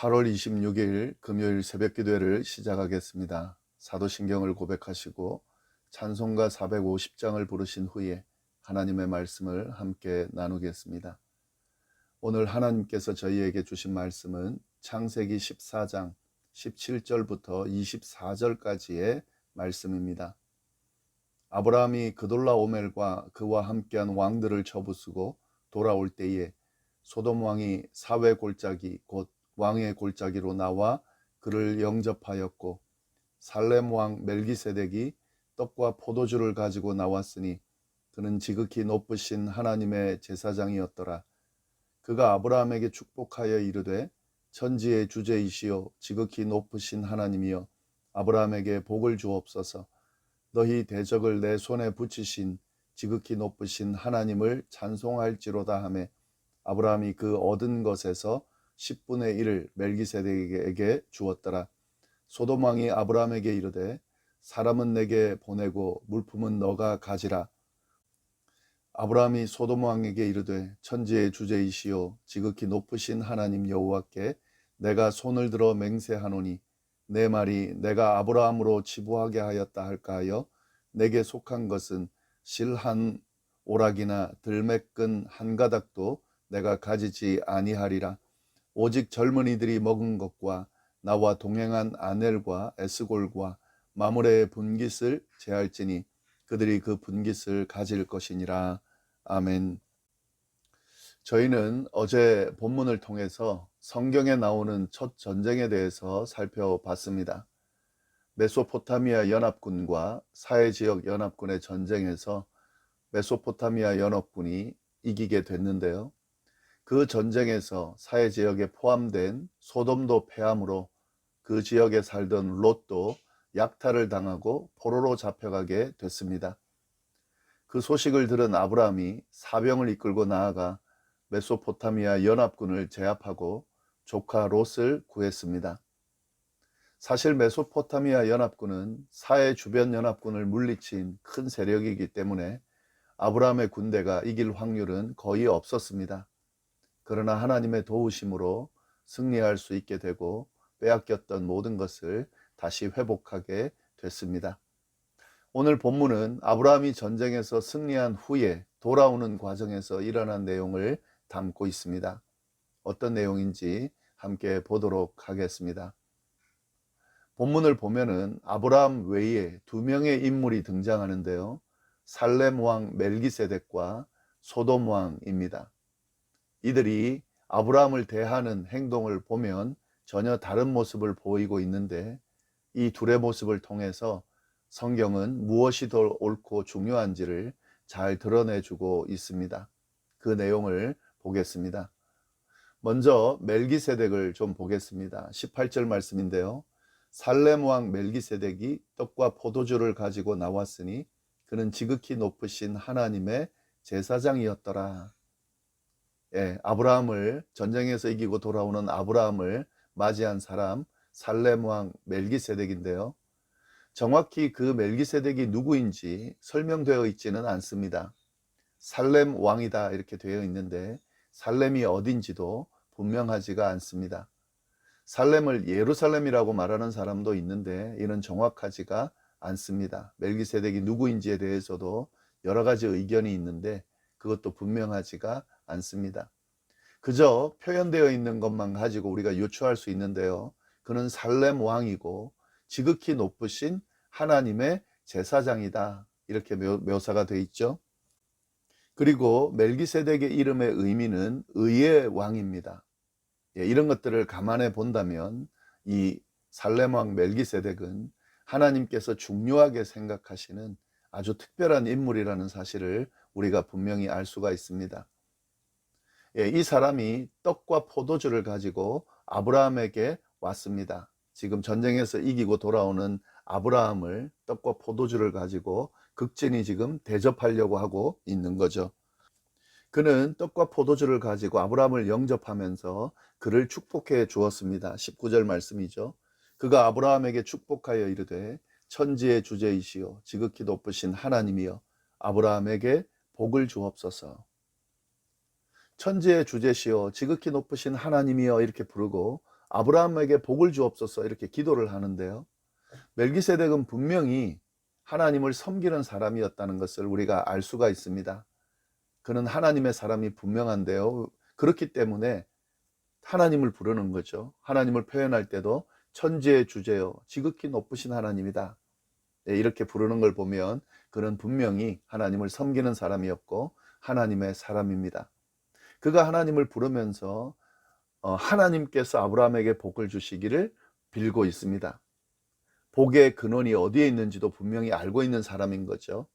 8월 26일 금요일 새벽 기도회를 시작하겠습니다. 사도신경을 고백하시고 찬송가 450장을 부르신 후에 하나님의 말씀을 함께 나누겠습니다. 오늘 하나님께서 저희에게 주신 말씀은 창세기 14장 17절부터 24절까지의 말씀입니다. 아브라함이 그돌라 오멜과 그와 함께한 왕들을 쳐부수고 돌아올 때에 소돔 왕이 사회 골짜기 곧 왕의 골짜기로 나와 그를 영접하였고 살렘 왕 멜기세덱이 떡과 포도주를 가지고 나왔으니 그는 지극히 높으신 하나님의 제사장이었더라. 그가 아브라함에게 축복하여 이르되 천지의 주제이시요 지극히 높으신 하나님이여 아브라함에게 복을 주옵소서. 너희 대적을 내 손에 붙이신 지극히 높으신 하나님을 찬송할지로다 하매 아브라함이 그 얻은 것에서 10분의 1을 멜기세덱에게 주었더라. 소돔 왕이 아브라함에게 이르되 사람은 내게 보내고 물품은 너가 가지라. 아브라함이 소돔 왕에게 이르되 천지의 주제이시요 지극히 높으신 하나님 여호와께 내가 손을 들어 맹세하노니 내 말이 내가 아브라함으로 치부하게 하였다 할까 하여 내게 속한 것은 실한 오락이나 들매끈 한 가닥도 내가 가지지 아니하리라. 오직 젊은이들이 먹은 것과 나와 동행한 아넬과 에스골과 마므레의 분깃을 제할지니 그들이 그 분깃을 가질 것이니라. 아멘. 저희는 어제 본문을 통해서 성경에 나오는 첫 전쟁에 대해서 살펴봤습니다. 메소포타미아 연합군과 사해 지역 연합군의 전쟁에서 메소포타미아 연합군이 이기게 됐는데요. 그 전쟁에서 사해 지역에 포함된 소돔도 패함으로 그 지역에 살던 롯도 약탈을 당하고 포로로 잡혀가게 됐습니다. 그 소식을 들은 아브라함이 사병을 이끌고 나아가 메소포타미아 연합군을 제압하고 조카 롯을 구했습니다. 사실 메소포타미아 연합군은 사해 주변 연합군을 물리친 큰 세력이기 때문에 아브라함의 군대가 이길 확률은 거의 없었습니다. 그러나 하나님의 도우심으로 승리할 수 있게 되고 빼앗겼던 모든 것을 다시 회복하게 됐습니다. 오늘 본문은 아브라함이 전쟁에서 승리한 후에 돌아오는 과정에서 일어난 내용을 담고 있습니다. 어떤 내용인지 함께 보도록 하겠습니다. 본문을 보면은 아브라함 외에 두 명의 인물이 등장하는데요. 살렘 왕 멜기세덱과 소돔 왕입니다. 이들이 아브라함을 대하는 행동을 보면 전혀 다른 모습을 보이고 있는데 이 둘의 모습을 통해서 성경은 무엇이 더 옳고 중요한지를 잘 드러내주고 있습니다. 그 내용을 보겠습니다. 먼저 멜기세덱을 좀 보겠습니다. 18절 말씀인데요. 살렘 왕 멜기세덱이 떡과 포도주를 가지고 나왔으니 그는 지극히 높으신 하나님의 제사장이었더라. 예, 아브라함을 전쟁에서 이기고 돌아오는 아브라함을 맞이한 사람 살렘 왕 멜기세덱인데요. 정확히 그 멜기세덱이 누구인지 설명되어 있지는 않습니다. 살렘 왕이다 이렇게 되어 있는데 살렘이 어딘지도 분명하지가 않습니다. 살렘을 예루살렘이라고 말하는 사람도 있는데 이는 정확하지가 않습니다. 멜기세덱이 누구인지에 대해서도 여러 가지 의견이 있는데 그것도 분명하지가 않습니다. 그저 표현되어 있는 것만 가지고 우리가 유추할 수 있는데요. 그는 살렘 왕이고 지극히 높으신 하나님의 제사장이다. 이렇게 묘사가 되어 있죠. 그리고 멜기세덱의 이름의 의미는 의의 왕입니다. 예, 이런 것들을 감안해 본다면 이 살렘 왕 멜기세덱은 하나님께서 중요하게 생각하시는 아주 특별한 인물이라는 사실을 우리가 분명히 알 수가 있습니다. 예, 이 사람이 떡과 포도주를 가지고 아브라함에게 왔습니다. 지금 전쟁에서 이기고 돌아오는 아브라함을 떡과 포도주를 가지고 극진히 지금 대접하려고 하고 있는 거죠. 그는 떡과 포도주를 가지고 아브라함을 영접하면서 그를 축복해 주었습니다. 19절 말씀이죠. 그가 아브라함에게 축복하여 이르되 천지의 주제이시요 지극히 높으신 하나님이여 아브라함에게 복을 주옵소서. 천지의 주제시요 지극히 높으신 하나님이여 이렇게 부르고 아브라함에게 복을 주옵소서 이렇게 기도를 하는데요. 멜기세덱은 분명히 하나님을 섬기는 사람이었다는 것을 우리가 알 수가 있습니다. 그는 하나님의 사람이 분명한데요. 그렇기 때문에 하나님을 부르는 거죠. 하나님을 표현할 때도 천지의 주제요. 지극히 높으신 하나님이다. 네, 이렇게 부르는 걸 보면 그는 분명히 하나님을 섬기는 사람이었고 하나님의 사람입니다. 그가 하나님을 부르면서 어, 하나님께서 아브라함에게 복을 주시기를 빌고 있습니다. 복의 근원이 어디에 있는지도 분명히 알고 있는 사람인 거죠.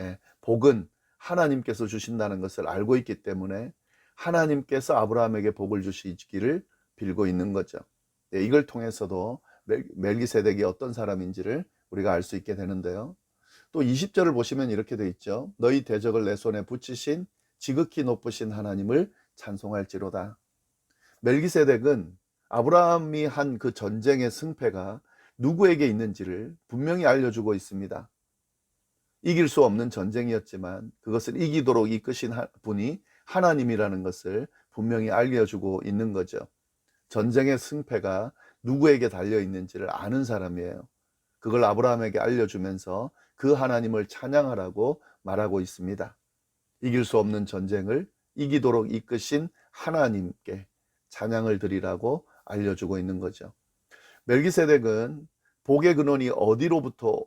예, 복은 하나님께서 주신다는 것을 알고 있기 때문에 하나님께서 아브라함에게 복을 주시기를 빌고 있는 거죠. 예, 이걸 통해서도 멜기세덱이 어떤 사람인지를 우리가 알 수 있게 되는데요. 또 20절을 보시면 이렇게 돼 있죠. 너희 대적을 내 손에 붙이신 지극히 높으신 하나님을 찬송할지로다. 멜기세덱은 아브라함이 한 그 전쟁의 승패가 누구에게 있는지를 분명히 알려주고 있습니다. 이길 수 없는 전쟁이었지만 그것을 이기도록 이끄신 분이 하나님이라는 것을 분명히 알려주고 있는 거죠. 전쟁의 승패가 누구에게 달려 있는지를 아는 사람이에요. 그걸 아브라함에게 알려주면서 그 하나님을 찬양하라고 말하고 있습니다. 이길 수 없는 전쟁을 이기도록 이끄신 하나님께 찬양을 드리라고 알려주고 있는 거죠. 멜기세덱은 복의 근원이 어디로부터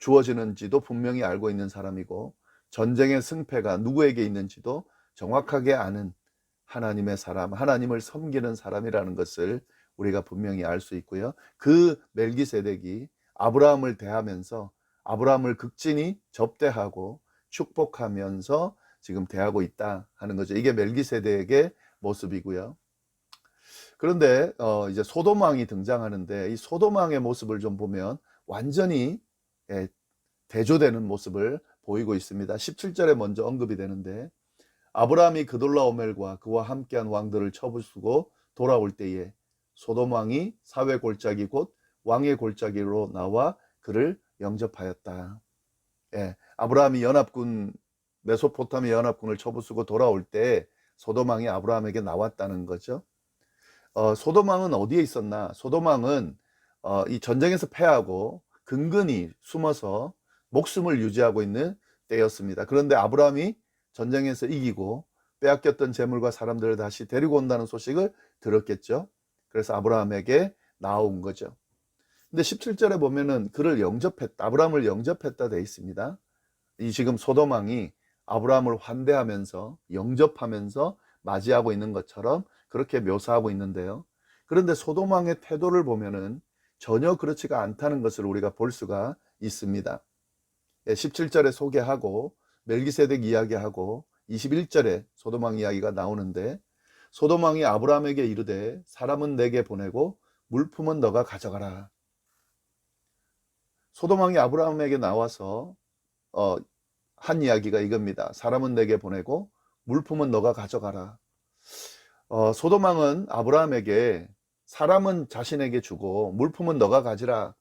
주어지는지도 분명히 알고 있는 사람이고 전쟁의 승패가 누구에게 있는지도 정확하게 아는 하나님의 사람, 하나님을 섬기는 사람이라는 것을 우리가 분명히 알 수 있고요. 그 멜기세덱이 아브라함을 대하면서 아브라함을 극진히 접대하고 축복하면서 지금 대하고 있다 하는 거죠. 이게 멜기세덱의 모습이고요. 그런데 어 이제 소돔왕이 등장하는데 이 소돔왕의 모습을 좀 보면 완전히 예, 대조되는 모습을 보이고 있습니다. 17절에 먼저 언급이 되는데 아브라함이 그돌라오멜과 그와 함께한 왕들을 쳐부수고 돌아올 때에 소돔 왕이 사회 골짜기 곧 왕의 골짜기로 나와 그를 영접하였다. 예, 아브라함이 연합군 메소포타미 연합군을 쳐부수고 돌아올 때 소돔 왕이 아브라함에게 나왔다는 거죠. 어, 소돔 왕은 어디에 있었나? 소돔 왕은 어, 이 전쟁에서 패하고 근근히 숨어서 목숨을 유지하고 있는 때였습니다. 그런데 아브라함이 전쟁에서 이기고 빼앗겼던 재물과 사람들을 다시 데리고 온다는 소식을 들었겠죠. 그래서 아브라함에게 나온 거죠. 근데 17절에 보면은 그를 영접했다. 아브라함을 영접했다 돼 있습니다. 이 지금 소돔왕이 아브라함을 환대하면서 영접하면서 맞이하고 있는 것처럼 그렇게 묘사하고 있는데요. 그런데 소돔왕의 태도를 보면은 전혀 그렇지가 않다는 것을 우리가 볼 수가 있습니다. 17절에 예, 소개하고 멜기세덱 이야기하고 21절에 소돔왕 이야기가 나오는데 소돔왕이 아브라함에게 이르되 사람은 내게 보내고 물품은 너가 가져가라. 소돔왕이 아브라함에게 나와서 어, 한 이야기가 이겁니다. 사람은 내게 보내고 물품은 너가 가져가라. 어, 소돔왕은 아브라함에게 사람은 자신에게 주고 물품은 너가 가지라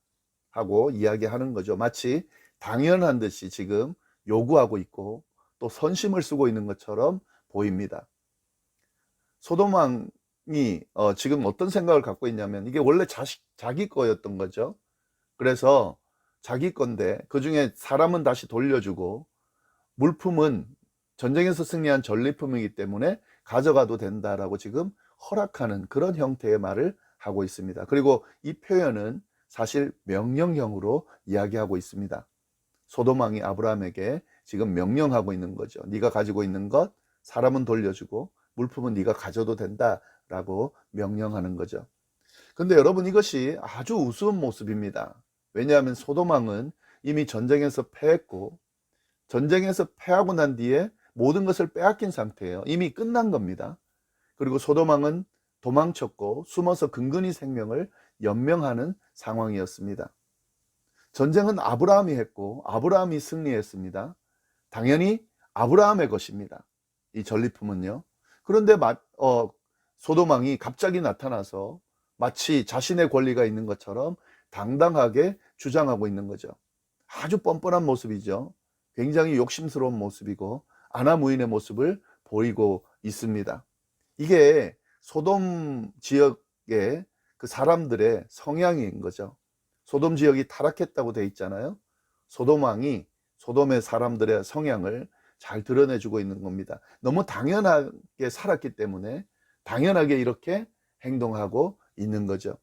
하고 이야기하는 거죠. 마치 당연한 듯이 지금 요구하고 있고 또 선심을 쓰고 있는 것처럼 보입니다. 소돔왕이 어, 지금 어떤 생각을 갖고 있냐면 이게 원래 자식, 자기 거였던 거죠. 그래서 자기 건데 그 중에 사람은 다시 돌려주고 물품은 전쟁에서 승리한 전리품이기 때문에 가져가도 된다라고 지금 허락하는 그런 형태의 말을 하고 있습니다. 그리고 이 표현은 사실 명령형으로 이야기하고 있습니다. 소돔왕이 아브라함에게 지금 명령하고 있는 거죠. 네가 가지고 있는 것 사람은 돌려주고 물품은 네가 가져도 된다라고 명령하는 거죠. 근데 여러분 이것이 아주 우스운 모습입니다. 왜냐하면 소돔왕은 이미 전쟁에서 패했고 전쟁에서 패하고 난 뒤에 모든 것을 빼앗긴 상태예요. 이미 끝난 겁니다. 그리고 소돔왕은 도망쳤고 숨어서 근근히 생명을 연명하는 상황이었습니다. 전쟁은 아브라함이 했고 아브라함이 승리했습니다. 당연히 아브라함의 것입니다. 이 전리품은요. 그런데 마, 어, 소돔왕이 갑자기 나타나서 마치 자신의 권리가 있는 것처럼 당당하게 주장하고 있는 거죠. 아주 뻔뻔한 모습이죠. 굉장히 욕심스러운 모습이고 아나무인의 모습을 보이고 있습니다. 이게 소돔 지역의 그 사람들의 성향인 거죠. 소돔 지역이 타락했다고 돼 있잖아요. 소돔 왕이 소돔의 사람들의 성향을 잘 드러내주고 있는 겁니다. 너무 당연하게 살았기 때문에 당연하게 이렇게 행동하고 있는 거죠.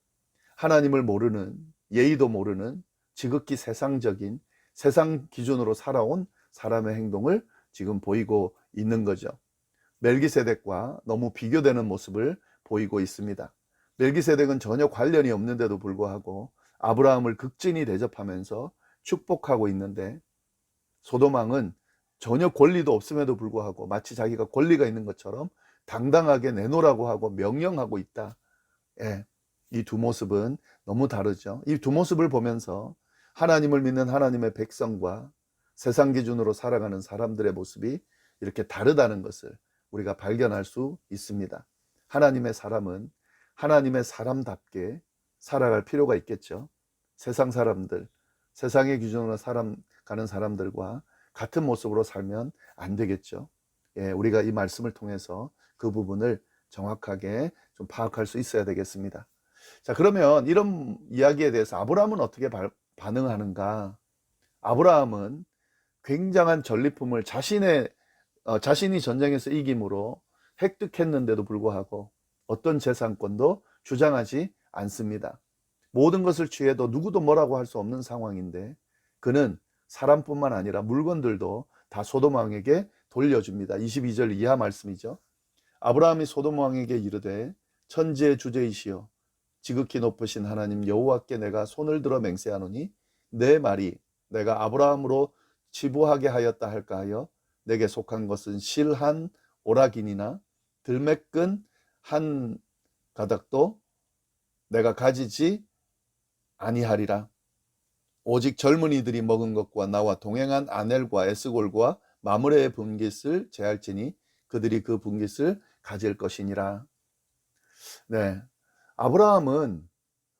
하나님을 모르는 예의도 모르는 지극히 세상적인 세상 기준으로 살아온 사람의 행동을 지금 보이고 있는 거죠. 멜기세덱과 너무 비교되는 모습을 보이고 있습니다. 멜기세덱은 전혀 관련이 없는데도 불구하고 아브라함을 극진히 대접하면서 축복하고 있는데 소도망은 전혀 권리도 없음에도 불구하고 마치 자기가 권리가 있는 것처럼 당당하게 내놓으라고 하고 명령하고 있다. 예. 이 두 모습은 너무 다르죠. 이 두 모습을 보면서 하나님을 믿는 하나님의 백성과 세상 기준으로 살아가는 사람들의 모습이 이렇게 다르다는 것을 우리가 발견할 수 있습니다. 하나님의 사람은 하나님의 사람답게 살아갈 필요가 있겠죠. 세상 사람들, 세상의 기준으로 살아가는 사람들과 같은 모습으로 살면 안 되겠죠. 예, 우리가 이 말씀을 통해서 그 부분을 정확하게 좀 파악할 수 있어야 되겠습니다. 자, 그러면 이런 이야기에 대해서 아브라함은 어떻게 발- 반응하는가? 아브라함은 굉장한 전리품을 자신의 어, 자신이 전쟁에서 이김으로 획득했는데도 불구하고 어떤 재산권도 주장하지 않습니다. 모든 것을 취해도 누구도 뭐라고 할 수 없는 상황인데 그는 사람뿐만 아니라 물건들도 다 소돔 왕에게 돌려줍니다. 22절 이하 말씀이죠. 아브라함이 소돔 왕에게 이르되 천지의 주제이시여 지극히 높으신 하나님 여호와께 내가 손을 들어 맹세하노니 내 말이 내가 아브라함으로 지부하게 하였다 할까 하여 내게 속한 것은 실한 오락인이나 들매끈 한 가닥도 내가 가지지 아니하리라. 오직 젊은이들이 먹은 것과 나와 동행한 아넬과 에스골과 마므레의 분깃을 제할지니 그들이 그 분깃을 가질 것이니라. 네. 아브라함은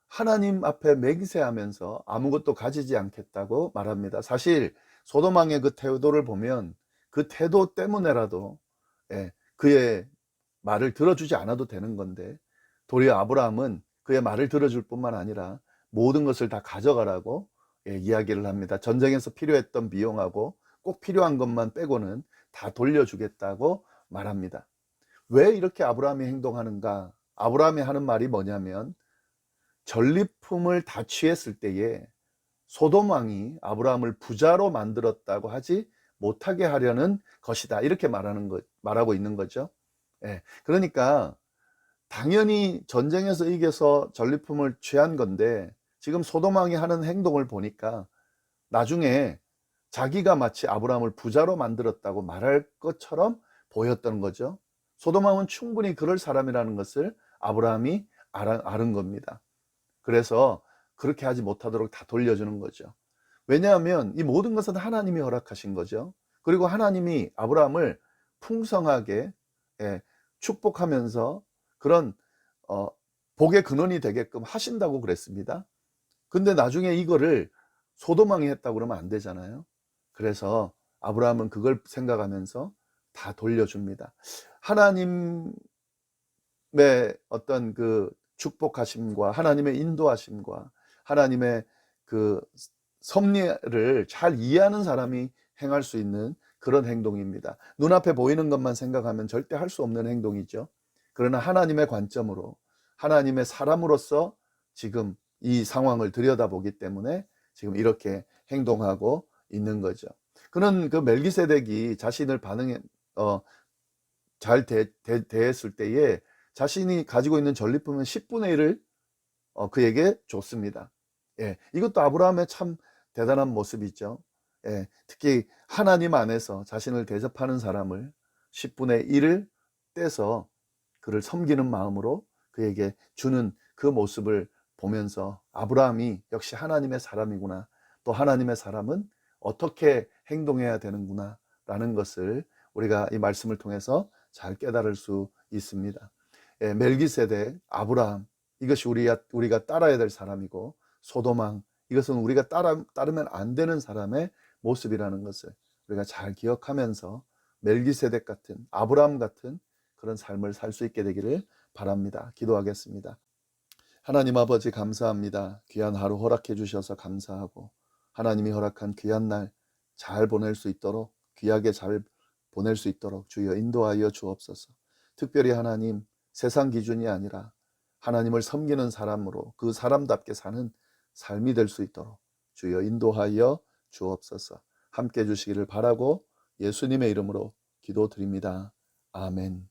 하나님 앞에 맹세하면서 아무것도 가지지 않겠다고 말합니다. 사실 소도망의 그 태도를 보면 그 태도 때문에라도 예, 그의 말을 들어주지 않아도 되는 건데 도리어 아브라함은 그의 말을 들어줄 뿐만 아니라 모든 것을 다 가져가라고 예, 이야기를 합니다. 전쟁에서 필요했던 비용하고 꼭 필요한 것만 빼고는 다 돌려주겠다고 말합니다. 왜 이렇게 아브라함이 행동하는가? 아브라함이 하는 말이 뭐냐면 전리품을 다 취했을 때에 소돔 왕이 아브라함을 부자로 만들었다고 하지 못하게 하려는 것이다. 이렇게 말하는 것, 말하고 있는 거죠. 예. 그러니까 당연히 전쟁에서 이겨서 전리품을 취한 건데 지금 소돔 왕이 하는 행동을 보니까 나중에 자기가 마치 아브라함을 부자로 만들었다고 말할 것처럼 보였던 거죠. 소돔 왕은 충분히 그럴 사람이라는 것을 아브라함이 아는 겁니다. 그래서 그렇게 하지 못하도록 다 돌려주는 거죠. 왜냐하면 이 모든 것은 하나님이 허락하신 거죠. 그리고 하나님이 아브라함을 풍성하게 예, 축복하면서 그런 어, 복의 근원이 되게끔 하신다고 그랬습니다. 근데 나중에 이거를 소도망이 했다고 그러면 안 되잖아요. 그래서 아브라함은 그걸 생각하면서 다 돌려줍니다. 하나님 의 어떤 그 축복하심과 하나님의 인도하심과 하나님의 그 섭리를 잘 이해하는 사람이 행할 수 있는 그런 행동입니다. 눈앞에 보이는 것만 생각하면 절대 할 수 없는 행동이죠. 그러나 하나님의 관점으로 하나님의 사람으로서 지금 이 상황을 들여다보기 때문에 지금 이렇게 행동하고 있는 거죠. 그는 그 멜기세덱이 자신을 반응해 어, 잘 대했을 때에 자신이 가지고 있는 전리품은 10분의 1을 어, 그에게 줬습니다. 예, 이것도 아브라함의 참 대단한 모습이죠. 예, 특히 하나님 안에서 자신을 대접하는 사람을 10분의 1을 떼서 그를 섬기는 마음으로 그에게 주는 그 모습을 보면서 아브라함이 역시 하나님의 사람이구나. 또 하나님의 사람은 어떻게 행동해야 되는구나. 라는 것을 우리가 이 말씀을 통해서 잘 깨달을 수 있습니다. 예, 멜기세덱, 아브라함, 이것이 우리가, 우리가 따라야 될 사람이고, 소도망, 이것은 우리가 따라, 따르면 안 되는 사람의 모습이라는 것을 우리가 잘 기억하면서 멜기세덱 같은, 아브라함 같은 그런 삶을 살 수 있게 되기를 바랍니다. 기도하겠습니다. 하나님 아버지 감사합니다. 귀한 하루 허락해 주셔서 감사하고 하나님이 허락한 귀한 날 잘 보낼 수 있도록 귀하게 잘 보낼 수 있도록 주여 인도하여 주옵소서. 특별히 하나님 세상 기준이 아니라 하나님을 섬기는 사람으로 그 사람답게 사는 삶이 될 수 있도록 주여 인도하여 주옵소서. 함께 해 주시기를 바라고 예수님의 이름으로 기도드립니다. 아멘.